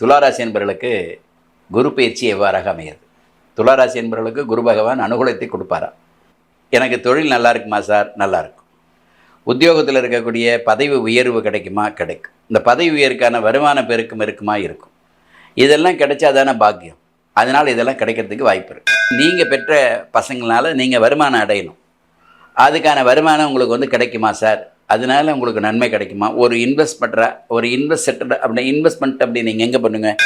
துளாராசி என்பவர்களுக்கு குரு பயிற்சி எவ்வாறாக அமையாது துளாராசி என்பவர்களுக்கு குரு பகவான் அனுகூலத்தை கொடுப்பாரா? எனக்கு தொழில் நல்லா இருக்குமா சார்? நல்லா இருக்கும். உத்தியோகத்தில் இருக்கக்கூடிய பதவி உயர்வு கிடைக்குமா? கிடைக்கும். இந்த பதவி உயர்வுக்கான வருமான பெருக்கம் இருக்குமா? இருக்கும். இதெல்லாம் கிடைச்சா தானே பாக்கியம். அதனால் இதெல்லாம் கிடைக்கிறதுக்கு வாய்ப்பு இருக்குது நீங்கள் பெற்ற பசங்களால் நீங்கள் வருமானம் அடையணும். அதுக்கான வருமானம் உங்களுக்கு வந்து கிடைக்குமா சார்? அதனால உங்களுக்கு நன்மை கிடைக்குமா? ஒரு இன்வெஸ்ட் பண்ணுற ஒரு இன்வெஸ்ட் அப்படி இன்வெஸ்ட்மெண்ட் அப்படி நீங்கள் எங்கே பண்ணுங்கள்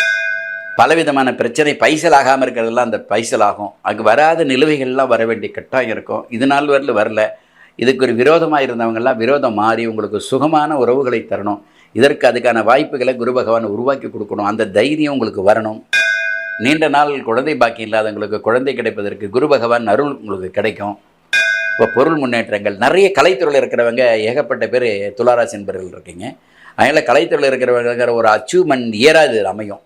பலவிதமான பிரச்சனை பைசல் ஆகாமல் இருக்கிறதெல்லாம் அந்த பைசல் ஆகும். அங்கே வராத நிலுவைகள்லாம் வர வேண்டிய கட்டாயம் இருக்கும். இது நாள் வரல வரல. இதுக்கு ஒரு விரோதமாக இருந்தவங்கெல்லாம் விரோதம் மாறி உங்களுக்கு சுகமான உறவுகளை தரணும். இதற்கு அதுக்கான வாய்ப்புகளை குரு பகவான் உருவாக்கி கொடுக்கணும். அந்த தைரியம் உங்களுக்கு வரணும். நீண்ட நாள் குழந்தை பாக்கி இல்லாதவங்களுக்கு குழந்தை கிடைப்பதற்கு குரு பகவான் அருள் உங்களுக்கு கிடைக்கும். இப்போ பொருள் முன்னேற்றங்கள். நிறைய கலைத்துறையில் இருக்கிறவங்க ஏகப்பட்ட பேர் துளாராசி என்பர்கள் இருக்கீங்க. அதனால் கலைத்துறையில் இருக்கிறவங்கிற ஒரு அச்சீவ்மெண்ட் இயராது அமையும்.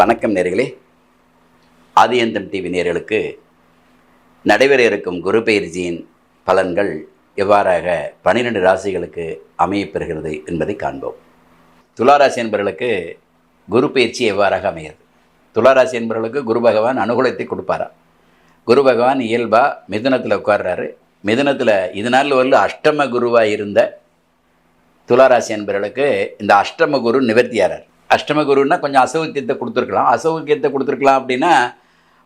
வணக்கம் நேர்களே. ஆதியந்தம் டிவி நேர்களுக்கு நடைபெற இருக்கும் குரு பயிற்சியின் பலன்கள் எவ்வாறாக பனிரெண்டு ராசிகளுக்கு அமையப்பெறுகிறது என்பதை காண்போம். துளாராசி என்பவர்களுக்கு குரு பயிற்சி எவ்வாறாக அமையாது துளாராசி என்பவர்களுக்கு குரு பகவான் அனுகூலத்தை கொடுப்பாரா? குரு பகவான் இயல்பாக மிதுனத்தில் உட்கார்றாரு. மிதுனத்தில் இது நாள் வரல அஷ்டம குருவாக இருந்த துளாராசி என்பவர்களுக்கு இந்த அஷ்டம குரு நிவர்த்தியாரார் அஷ்டம குருன்னா கொஞ்சம் அசௌக்கியத்தை கொடுத்துருக்கலாம். அசௌக்கியத்தை கொடுத்துருக்கலாம் அப்படின்னா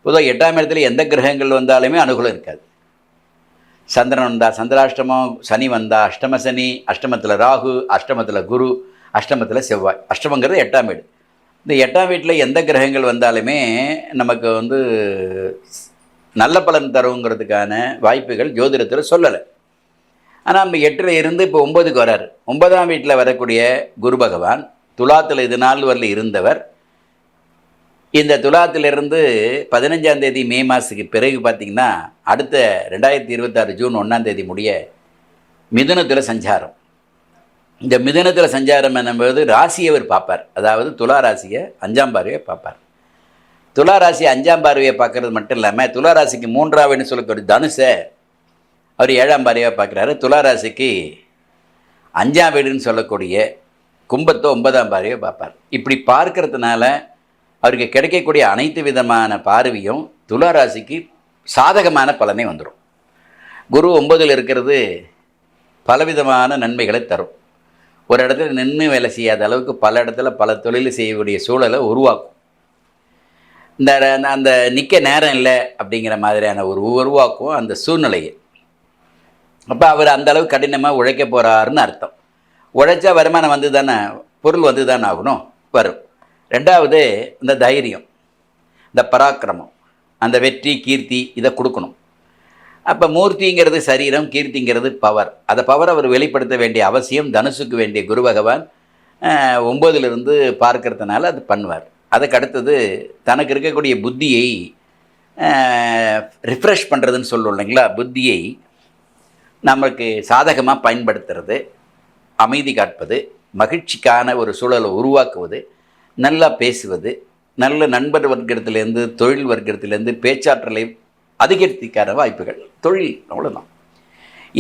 பொதுவாக எட்டாம் இடத்துல எந்த கிரகங்கள் வந்தாலுமே அனுகூலம் இருக்காது. சந்திரன் வந்தா சந்திராஷ்டமம் சனி வந்தா அஷ்டம சனி அஷ்டமத்தில் ராகு அஷ்டமத்தில் குரு அஷ்டமத்தில் செவ்வாய். அஷ்டமங்கிறது எட்டாம் வீடு. இந்த எட்டாம் வீட்டில் எந்த கிரகங்கள் வந்தாலுமே நமக்கு வந்து நல்ல பலன் தருங்கிறதுக்கான வாய்ப்புகள் ஜோதிடத்தில் சொல்லலை. ஆனால் நம்ம எட்டில் இருந்து இப்போ ஒம்பதுக்கு வரார். ஒன்பதாம் வீட்டில் வரக்கூடிய குரு பகவான் துலாத்தில் இது நாள் வரல இருந்தவர். இந்த துலாத்திலிருந்து பதினஞ்சாம் தேதி மே மாதத்துக்கு பிறகு பார்த்திங்கன்னா அடுத்த ரெண்டாயிரத்தி இருபத்தாறு ஜூன் ஒன்றாம் தேதி முடிய மிதுனத்தில் சஞ்சாரம். இந்த மிதனத்தில் சஞ்சாரம் என்னும்போது ராசியை அவர் பார்ப்பார். அதாவது துலா ராசியை அஞ்சாம் பார்வையை பார்ப்பார். துலா ராசி அஞ்சாம் பார்வையை பார்க்கறது மட்டும் இல்லாமல் துலா ராசிக்கு மூன்றாவதுன்னு சொல்லக்கூடிய தனுஷை அவர் ஏழாம் பார்வையாக பார்க்குறாரு. துலா ராசிக்கு அஞ்சாம் வீடுன்னு சொல்லக்கூடிய கும்பத்தை ஒன்பதாம் பார்வையை பார்ப்பார். இப்படி பார்க்கறதுனால அவருக்கு கிடைக்கக்கூடிய அனைத்து விதமான பார்வையும் துலா ராசிக்கு சாதகமான பலனே வந்துடும் குரு ஒன்பதில் இருக்கிறது பலவிதமான நன்மைகளை தரும். ஒரு இடத்துல நின்று வேலை செய்யாத அளவுக்கு பல இடத்துல பல தொழில் செய்யக்கூடிய சூழலை உருவாக்கும். இந்த அந்த நிற்க நேரம் இல்லை அப்படிங்கிற மாதிரியான ஒரு உருவாக்கும் அந்த சூழ்நிலையை. அப்போ அவர் அந்த அளவுக்கு கடினமாக உழைக்க போகிறாருன்னு அர்த்தம். உழைச்சா வருமானம் வந்து தானே பொருள் வந்து தானே ஆகணும்? வரும். ரெண்டாவது இந்த தைரியம் இந்த பராக்கிரமம் அந்த வெற்றி கீர்த்தி இதை கொடுக்கணும். அப்போ மூர்த்திங்கிறது சரீரம் கீர்த்திங்கிறது பவர். அந்த பவர் அவர் வெளிப்படுத்த வேண்டிய அவசியம் தனுசுக்கு வேண்டிய குரு பகவான் ஒம்போதிலிருந்து பார்க்கறதுனால அது பண்ணுவார். அதுக்கு அடுத்தது தனக்கு இருக்கக்கூடிய புத்தியை ரிஃப்ரெஷ் பண்ணுறதுன்னு சொல்லுவோம் இல்லைங்களா? புத்தியை நமக்கு சாதகமாக பயன்படுத்துறது அமைதி காட்பது மகிழ்ச்சிக்கான ஒரு சூழலை உருவாக்குவது நல்லா பேசுவது நல்ல நண்பர் வர்க்கத்திலேருந்து தொழில் வர்க்கத்திலேருந்து பேச்சாற்றலை அதிகரித்திக்கான வாய்ப்புகள். தொழில் அவ்வளோதான்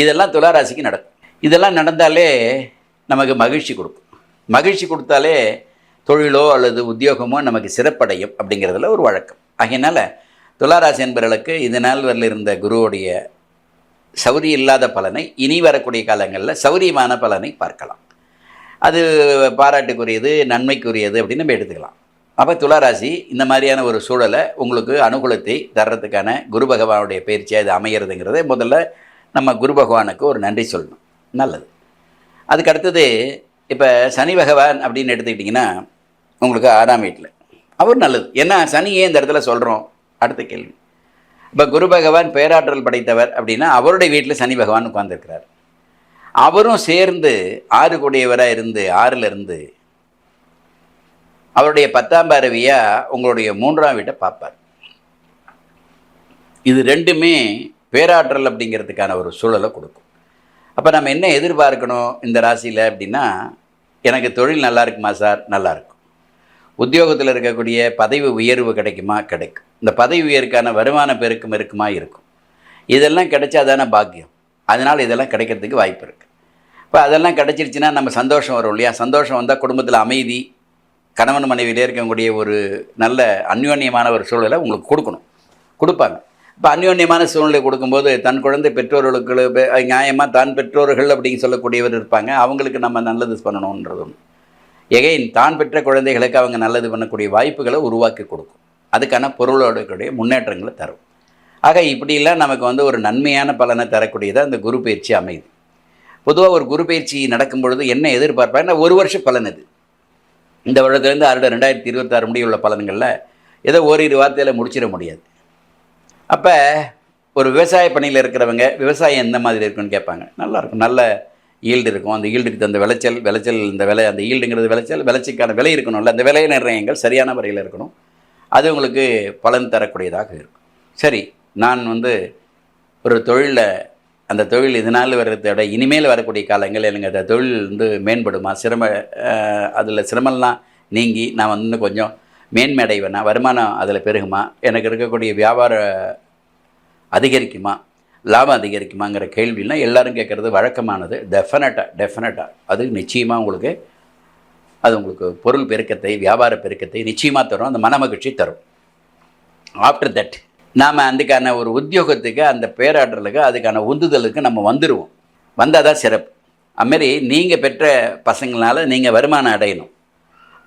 இதெல்லாம் துளாராசிக்கு நடக்கும். இதெல்லாம் நடந்தாலே நமக்கு மகிழ்ச்சி கொடுக்கும். மகிழ்ச்சி கொடுத்தாலே தொழிலோ அல்லது உத்தியோகமோ நமக்கு சிறப்படையும் அப்படிங்கிறதுல ஒரு வழக்கம். ஆகையினால துளாராசி என்பவர்களுக்கு இது நாள் இருந்த குருவுடைய சௌரி இல்லாத பலனை இனி வரக்கூடிய காலங்களில் சௌரியமான பலனை பார்க்கலாம். அது பாராட்டுக்குரியது நன்மைக்குரியது அப்படின்னு நம்ம எடுத்துக்கலாம். அப்போ துளாராசி இந்த மாதிரியான ஒரு சூழலை உங்களுக்கு அனுகூலத்தை தர்றதுக்கான குரு பகவானுடைய பயிற்சியாக இது அமைகிறதுங்கிறத முதல்ல நம்ம குரு பகவானுக்கு ஒரு நன்றி சொல்லணும். நல்லது. அதுக்கு அடுத்தது இப்போ சனி பகவான் அப்படின்னு எடுத்துக்கிட்டிங்கன்னா உங்களுக்கு ஆறாம் வீட்டில். அவர் நல்லது. ஏன்னா சனியே இந்த இடத்துல சொல்கிறோம் அடுத்த கேள்வி. இப்போ குரு பகவான் பேராற்றல் படைத்தவர் அப்படின்னா அவருடைய வீட்டில் சனி பகவான் உட்கார்ந்துருக்கிறார். அவரும் சேர்ந்து ஆறு கூடியவராக இருந்து ஆறிலிருந்து அவருடைய பத்தாம் பார்வையாக உங்களுடைய மூன்றாம் வீட்டை பார்ப்பார். இது ரெண்டுமே பேராற்றல் அப்படிங்கிறதுக்கான ஒரு சூழலை கொடுக்கும். அப்போ நம்ம என்ன எதிர்பார்க்கணும் இந்த ராசியில் அப்படின்னா எனக்கு தொழில் நல்லா இருக்குமா சார்? நல்லா இருக்கும். உத்தியோகத்தில் இருக்கக்கூடிய பதவி உயர்வு கிடைக்குமா? கிடைக்கும். இந்த பதவி உயர்வுக்கான வருமான பெருக்கம் இருக்குமா? இருக்கும். இதெல்லாம் கிடைச்சாதானே பாக்கியம். அதனால் இதெல்லாம் கிடைக்கிறதுக்கு வாய்ப்பு இருக்குது இப்போ அதெல்லாம் கிடச்சிருச்சுன்னா நம்ம சந்தோஷம் வரும் இல்லையா? சந்தோஷம் வந்தால் குடும்பத்தில் அமைதி கணவன் மனைவியிலே இருக்கக்கூடிய ஒரு நல்ல அந்யோன்யமான ஒரு சூழலை உங்களுக்கு கொடுக்கணும். கொடுப்பாங்க. இப்போ அந்யோன்யமான சூழ்நிலை கொடுக்கும்போது தன் குழந்தை பெற்றோர்களுக்கு நியாயமாக தான் பெற்றோர்கள் அப்படின்னு சொல்லக்கூடியவர் இருப்பாங்க. அவங்களுக்கு நம்ம நல்லது பண்ணணுன்றதும் எகைன் தான் பெற்ற குழந்தைகளுக்கு அவங்க நல்லது பண்ணக்கூடிய வாய்ப்புகளை உருவாக்கி கொடுக்கும். அதுக்கான பொருளோடைய முன்னேற்றங்களை தரும். ஆக இப்படிலாம் நமக்கு வந்து ஒரு நன்மையான பலனை தரக்கூடியதாக அந்த குரு பயிற்சி அமையுது. பொதுவாக ஒரு குரு பயிற்சி நடக்கும் பொழுது என்ன எதிர்பார்ப்பாங்கன்னா ஒரு வருஷ பலன் இது. இந்த வருடத்துலேருந்து அறுட ரெண்டாயிரத்தி இருபத்தாறு முடியுள்ள பலன்களில் ஏதோ ஓரிரு வார்த்தையில் முடிச்சிட முடியாது. அப்போ ஒரு விவசாய பணியில் இருக்கிறவங்க விவசாயம் எந்த மாதிரி இருக்குன்னு கேட்பாங்க. நல்லாயிருக்கும் நல்ல ஈல்டு இருக்கும். அந்த ஈல்டுக்கு தகுந்த விளைச்சல் விளைச்சல் இந்த விலை அந்த ஈல்டுங்கிறது விளைச்சல் விளைச்சிக்கான விலை இருக்கணும்ல. அந்த விலை நிர்ணயங்கள் சரியான முறையில் இருக்கணும். அது உங்களுக்கு பலன் தரக்கூடியதாக இருக்கும். சரி நான் வந்து ஒரு தொழிலில் அந்த தொழில் இதனால் வர்றதை விட இனிமேல் வரக்கூடிய காலங்கள் எனக்கு அந்த தொழில் வந்து மேம்படுமா? சிரம அதில் சிரமம்லாம் நீங்கி நான் வந்து இன்னும் கொஞ்சம் மேன்மையடைவேனா? வருமானம் அதில் பெருகுமா? எனக்கு இருக்கக்கூடிய வியாபார அதிகரிக்குமா? லாபம் அதிகரிக்குமாங்கிற கேள்விலாம் எல்லாரும் கேட்குறது வழக்கமானது. டெஃபினட்டாக டெஃபினட்டாக அது நிச்சயமாக உங்களுக்கு அது உங்களுக்கு பொருள் பெருக்கத்தை வியாபார பெருக்கத்தை நிச்சயமாக தரும். அந்த மன மகிழ்ச்சி தரும். ஆஃப்டர் தட் நாம் அதுக்கான ஒரு உத்தியோகத்துக்கு அந்த பேராற்றலுக்கு அதுக்கான உந்துதலுக்கு நம்ம வந்துடுவோம் வந்தால் தான் சிறப்பு அதுமாரி நீங்கள் பெற்ற பசங்களால் நீங்கள் வருமானம் அடையணும்.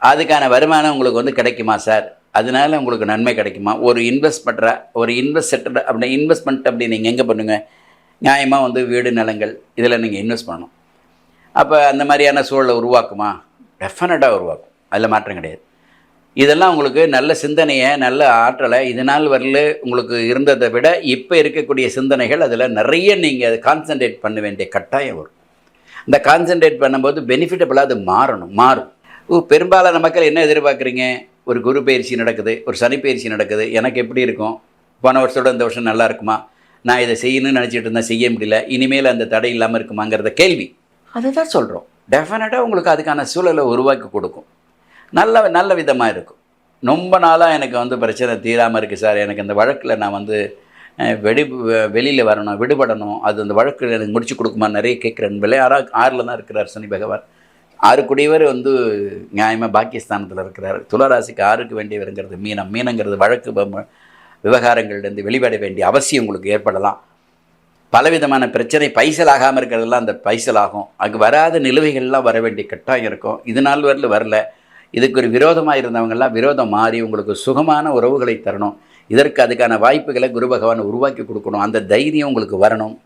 அதுக்கான வருமானம் உங்களுக்கு வந்து கிடைக்குமா சார்? அதனால உங்களுக்கு நன்மை கிடைக்குமா? ஒரு இன்வெஸ்ட் பண்ணுற ஒரு இன்வெஸ்ட் அப்படி இன்வெஸ்ட்மெண்ட் அப்படி நீங்கள் எங்கே பண்ணுங்கள் நியாயமாக வந்து வீடு நிலங்கள் இதில் நீங்கள் இன்வெஸ்ட் பண்ணணும். அப்போ அந்த மாதிரியான சூழலை உருவாக்குமா? டெஃபினட்டாக உருவாக்கும். அதில் மாற்றம் கிடையாது. இதெல்லாம் உங்களுக்கு நல்ல சிந்தனையை நல்ல ஆற்றலை இதனால் வரல உங்களுக்கு இருந்ததை விட இப்போ இருக்கக்கூடிய சிந்தனைகள் அதில் நிறைய நீங்கள் அதை கான்சன்ட்ரேட் பண்ண வேண்டிய கட்டாயம் வரும். இந்த கான்சன்ட்ரேட் பண்ணும்போது பெனிஃபிட்டபுளாக அது மாறணும் மாறும். ஓ பெரும்பாலான மக்கள் என்ன எதிர்பார்க்குறீங்க? ஒரு குரு பயிற்சி நடக்குது ஒரு சனி பயிற்சி நடக்குது எனக்கு எப்படி இருக்கும்? போன வருஷத்தோட இந்த வருஷம் நல்லா இருக்குமா? நான் இதை செய்யணும்னு நினச்சிட்டு இருந்தேன் செய்ய முடியல இனிமேல் அந்த தடை இல்லாமல் இருக்குமாங்கிறத கேள்வி. அதை தான் சொல்கிறோம் டெஃபினட்டாக உங்களுக்கு அதுக்கான சூழலை உருவாக்கி கொடுக்கும். நல்ல நல்ல விதமாக இருக்கும். ரொம்ப நாளாக எனக்கு வந்து பிரச்சனை தீராமல் இருக்குது சார். எனக்கு அந்த வழக்கில் நான் வந்து வெடி வெளியில் வரணும் விடுபடணும். அது அந்த வழக்கு எனக்கு முடிச்சு கொடுக்குமா? நிறைய கேட்குறேன். விலை ஆறா ஆறில் தான் இருக்கிறார் சனி பகவான். ஆறு கூடியவர் வந்து நியாயமாக பாகிஸ்தானத்தில் இருக்கிறார். துளராசிக்கு ஆறுக்கு வேண்டியவருங்கிறது மீனம். மீனங்கிறது வழக்கு விவகாரங்கள்லேருந்து வெளிப்பட வேண்டிய அவசியம் உங்களுக்கு ஏற்படலாம். பலவிதமான பிரச்சனை பைசல் ஆகாமல் இருக்கிறதெல்லாம் அந்த பைசல் ஆகும். அங்கே வராத நிலுவைகள்லாம் வர வேண்டிய கட்டாயம் இருக்கும். இது நாள் வரல வரல. இதுக்கு ஒரு விரோதமாக இருந்தவங்கெல்லாம் விரோதம் மாறி உங்களுக்கு சுகமான உறவுகளை தரணும். இதற்கு அதுக்கான வாய்ப்புகளை குரு பகவான் உருவாக்கி கொடுக்கணும். அந்த தைரியம் உங்களுக்கு வரணும்.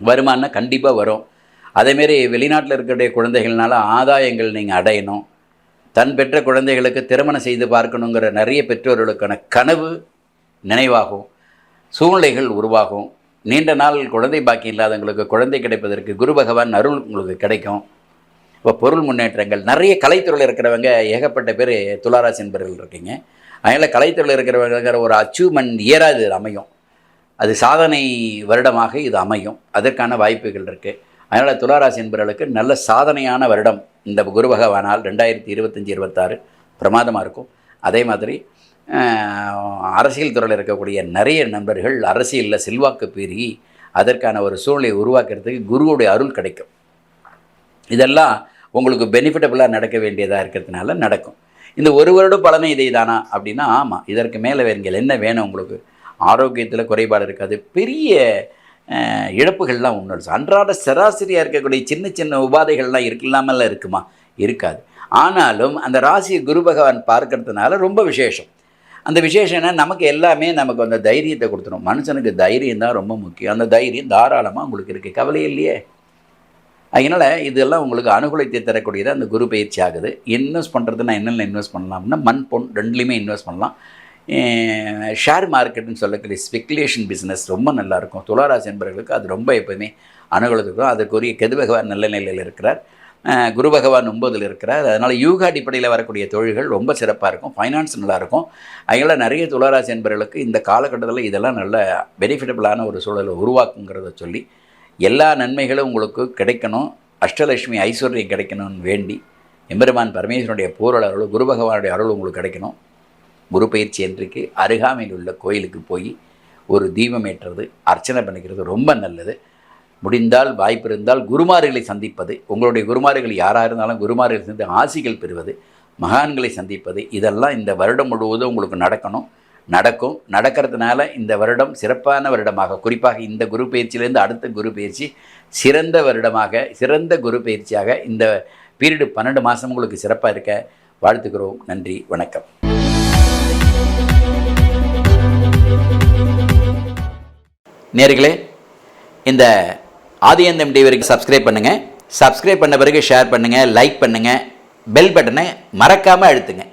வருமானம் கண்டிப்பாக வரும். அதேமாரி வெளிநாட்டில் இருக்கக்கூடிய குழந்தைகள்னால ஆதாயங்கள் நீங்கள் அடையணும். தன் பெற்ற குழந்தைகளுக்கு திருமணம் செய்து பார்க்கணுங்கிற நிறைய பெற்றோர்களுக்கான கனவு நினைவாகும். சூழ்நிலைகள் உருவாகும். நீண்ட நாள் குழந்தை பாக்கி இல்லாதவங்களுக்கு குழந்தை கிடைப்பதற்கு குரு பகவான் அருள் உங்களுக்கு கிடைக்கும். இப்போ பொருள் முன்னேற்றங்கள் நிறைய கலைத்துறையில் இருக்கிறவங்க ஏகப்பட்ட பேர் துளாராசி என்பர்கள் இருக்கீங்க. அதனால் கலைத்துறையில் இருக்கிறவங்கிற ஒரு அச்சீவ்மெண்ட் இயராக இது அமையும். அது சாதனை வருடமாக இது அமையும். அதற்கான வாய்ப்புகள் இருக்குது அதனால் துளாராசி என்பவர்களுக்கு நல்ல சாதனையான வருடம். இந்த குரு பகவானால் ரெண்டாயிரத்தி இருபத்தஞ்சி இருபத்தாறு பிரமாதமாக இருக்கும். அதே மாதிரி அரசியல் துறையில் இருக்கக்கூடிய நிறைய நண்பர்கள் அரசியலில் செல்வாக்கு பெருகி அதற்கான ஒரு சூழ்நிலையை உருவாக்குறதுக்கு குருவுடைய அருள் கிடைக்கும். இதெல்லாம் உங்களுக்கு பெனிஃபிட்டபுளாக நடக்க வேண்டியதாக இருக்கிறதுனால நடக்கும். இந்த ஒரு வருடம் பலனை இதை தானா அப்படின்னா ஆமாம் இதற்கு மேலே வேறுங்கள் என்ன வேணும் உங்களுக்கு? ஆரோக்கியத்தில் குறைபாடு இருக்காது. பெரிய இழப்புகள்லாம் ஒன்றும் அன்றாட சராசரியாக இருக்கக்கூடிய சின்ன சின்ன உபாதைகள்லாம் இருக்கு இருக்குமா? இருக்காது. ஆனாலும் அந்த ராசியை குரு பகவான் பார்க்கறதுனால ரொம்ப விசேஷம். அந்த விசேஷம்னா நமக்கு எல்லாமே நமக்கு அந்த தைரியத்தை கொடுத்துரும். மனுஷனுக்கு தைரியம் தான் ரொம்ப முக்கியம். அந்த தைரியம் தாராளமாக உங்களுக்கு இருக்குது கவலை இல்லையே? அதனால் இதெல்லாம் உங்களுக்கு அனுகூலத்தை தரக்கூடியது அந்த குரு பயிற்சி ஆகுது. இன்வெஸ்ட் பண்ணுறது நான் என்னென்ன இன்வெஸ்ட் பண்ணலாம்னா மண் பொன் ரெண்டுலேயுமே இன்வெஸ்ட் பண்ணலாம். ஷேர் மார்க்கெட்டுன்னு சொல்லக்கூடிய ஸ்பெக்குலேஷன் பிஸ்னஸ் ரொம்ப நல்லாயிருக்கும். துளாராசி என்பவர்களுக்கு அது ரொம்ப எப்போவுமே அனுகூலத்துக்கும் அதற்குரிய கெது பகவான் நல்ல நிலையில் இருக்கிறார். குரு பகவான் ஒன்பதில் இருக்கிறார். அதனால் யூக அடிப்படையில் வரக்கூடிய தொழில்கள் ரொம்ப சிறப்பாக இருக்கும். ஃபைனான்ஸ் நல்லாயிருக்கும். அதனால் நிறைய துளாராசி என்பவர்களுக்கு இந்த காலகட்டத்தில் இதெல்லாம் நல்ல பெனிஃபிட்டபுளான ஒரு சூழலை உருவாக்குங்கிறத சொல்லி எல்லா நன்மைகளும் உங்களுக்கு கிடைக்கணும். அஷ்டலட்சுமி ஐஸ்வர்யம் கிடைக்கணும்னு வேண்டி எம்பெருமான் பரமேஸ்வரனுடைய பூரல் அருள் குரு பகவானுடைய அருள் உங்களுக்கு கிடைக்கணும். குரு பயிற்சி அன்றைக்கு அருகாமையில் உள்ள கோயிலுக்கு போய் ஒரு தீபம் ஏற்றுறது அர்ச்சனை பண்ணிக்கிறது ரொம்ப நல்லது. முடிந்தால் வாய்ப்பு இருந்தால் குருமார்களை சந்திப்பது உங்களுடைய குருமார்கள் யாராக இருந்தாலும் குருமார்களை சந்தி ஆசிகள் பெறுவது மகான்களை சந்திப்பது இதெல்லாம் இந்த வருடம் முழுவதும் உங்களுக்கு நடக்கணும். நடக்கும். நடக்கிறதுனால இந்த வருடம் சிறப்பான வருடமாக குறிப்பாக இந்த குரு பயிற்சியிலேருந்து அடுத்த குரு பயிற்சி சிறந்த வருடமாக சிறந்த குரு பயிற்சியாக இந்த பீரியடு பன்னெண்டு மாதம் உங்களுக்கு சிறப்பாக இருக்க வாழ்த்துக்கிறோம் நன்றி வணக்கம். நேர்களே இந்த ஆதியந்தம் டிவிக்கு சப்ஸ்கிரைப் பண்ணுங்கள் சப்ஸ்கிரைப் பண்ண பிறகு ஷேர் பண்ணுங்கள் லைக் பண்ணுங்கள் பெல் பட்டனை மறக்காமல் அழுத்துங்க.